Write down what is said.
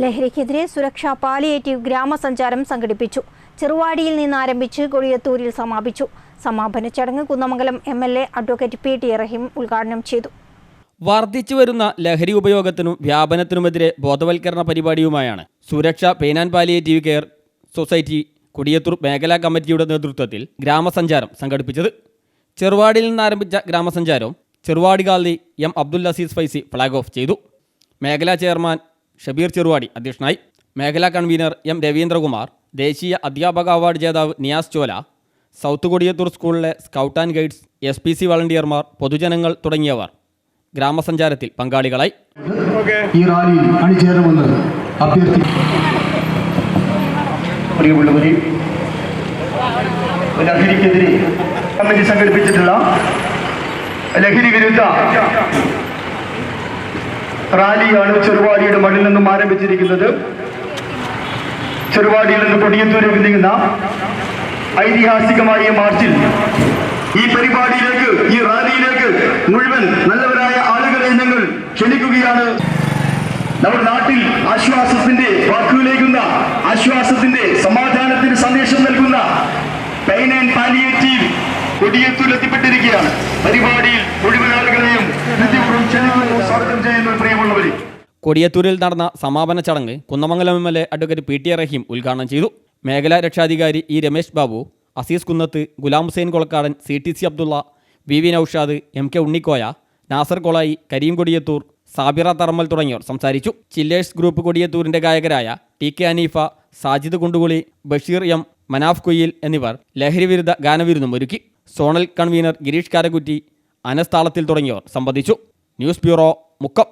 ലഹരിക്കെതിരെ സുരക്ഷാ പാലിയേറ്റീവ് ഗ്രാമസഞ്ചാരം സംഘടിപ്പിച്ചു. ചെറുവാടിയിൽ നിന്ന് ആരംഭിച്ച് കൊടിയത്തൂരിൽ സമാപിച്ചു. സമാപന ചടങ്ങ് Kunnamangalam M L A advocate P T Rahim ഉദ്ഘാടനം ചെയ്തു. വർദ്ധിച്ചു വരുന്ന ലഹരി ഉപയോഗത്തിനും വ്യാപനത്തിനുമെതിരെ ബോധവൽക്കരണ പരിപാടിയുമായാണ് സുരക്ഷ pain palliative care society Kodiyathur മേഖലാ കമ്മിറ്റിയുടെ നേതൃത്വത്തിൽ ഗ്രാമസഞ്ചാരം സംഘടിപ്പിച്ചത്. ചെറുവാടിയിൽ നിന്ന് ആരംഭിച്ച ഗ്രാമസഞ്ചാരം Cheruvadi Gandhi M Abdul Aziz Faizi flag off ചെയ്തു. മേഖലാ ചെയർമാൻ ഷബീർ ചെറുവാടി അധ്യക്ഷനായി. മേഖലാ കൺവീനർ എം രവീന്ദ്രകുമാർ ദേശീയ അധ്യാപക അവാർഡ് ജേതാവ് നിയാസ് ചോല സൗത്ത് കൊടിയത്തൂർ സ്കൂളിലെ scout and guides S P C വളണ്ടിയർമാർ പൊതുജനങ്ങൾ തുടങ്ങിയവർ ഗ്രാമസഞ്ചാരത്തിൽ പങ്കാളികളായി. ഈ റാലിയിൽ അണിചേരണമെന്ന് അഭ്യർത്ഥി പ്രിയമുള്ളവരെ ലഹരിക്കെതിരെ കമ്മിറ്റി സംഘടിപ്പിച്ചിട്ടുള്ള ലഹരി വിരുദ്ധ റാലിയാണ് ചെറുവാടിയുടെ മണ്ണിൽ നിന്നും ആരംഭിച്ചിരിക്കുന്നത്. ചെറുവാടിയിൽ നിന്ന് കൊടിയത്തൂരേക്ക് നീങ്ങുന്ന ഐതിഹാസികമായ മാർച്ചിൽ ഈ പരിപാടിയിലേക്ക് ഈ റാലിയിലേക്ക് മുഴുവൻ നല്ലവരായ ആളുകളെ ഞങ്ങൾ ക്ഷണിക്കുകയാണ്. നമ്മുടെ നാട്ടിൽ ആശ്വാസത്തിന്റെ വാക്കുകളേക്കുന്ന ആശ്വാസത്തിന്റെ സമാധാനത്തിന് സന്ദേശം നൽകുന്ന പെയിൻ ആൻഡ് പാലിയേറ്റീവ് കൊടിയത്തൂരിൽ എത്തിപ്പെട്ടിരിക്കുകയാണ്. പരിപാടിയിൽ മുഴുവൻ ആളുകളെയും കൊടിയത്തൂരിൽ നടന്ന സമാപന ചടങ്ങ് Kunnamangalam M L A advocate P T A Rahim ഉദ്ഘാടനം ചെയ്തു. മേഖലാ രക്ഷാധികാരി E Ramesh Babu Aziz Kunnath Ghulam Hussain Kolakkadan C T C Abdulla V V Naushad M K Unnikoya Nasar Kolayi Kareem Kodiyathur Sabira Tharammal തുടങ്ങിയവർ സംസാരിച്ചു. Chillers group കൊടിയത്തൂരിന്റെ ഗായകരായ T K Aneefa Sajid Kundukuli Basheer M Manaf Kuyil എന്നിവർ ലഹരി വിരുദ്ധ ഗാനവിരുന്നും ഒരുക്കി. Zonal convener Girish Karakutty അനസ്താളത്തിൽ തുടങ്ങിയവർ സംബന്ധിച്ചു. News bureau Mukkam.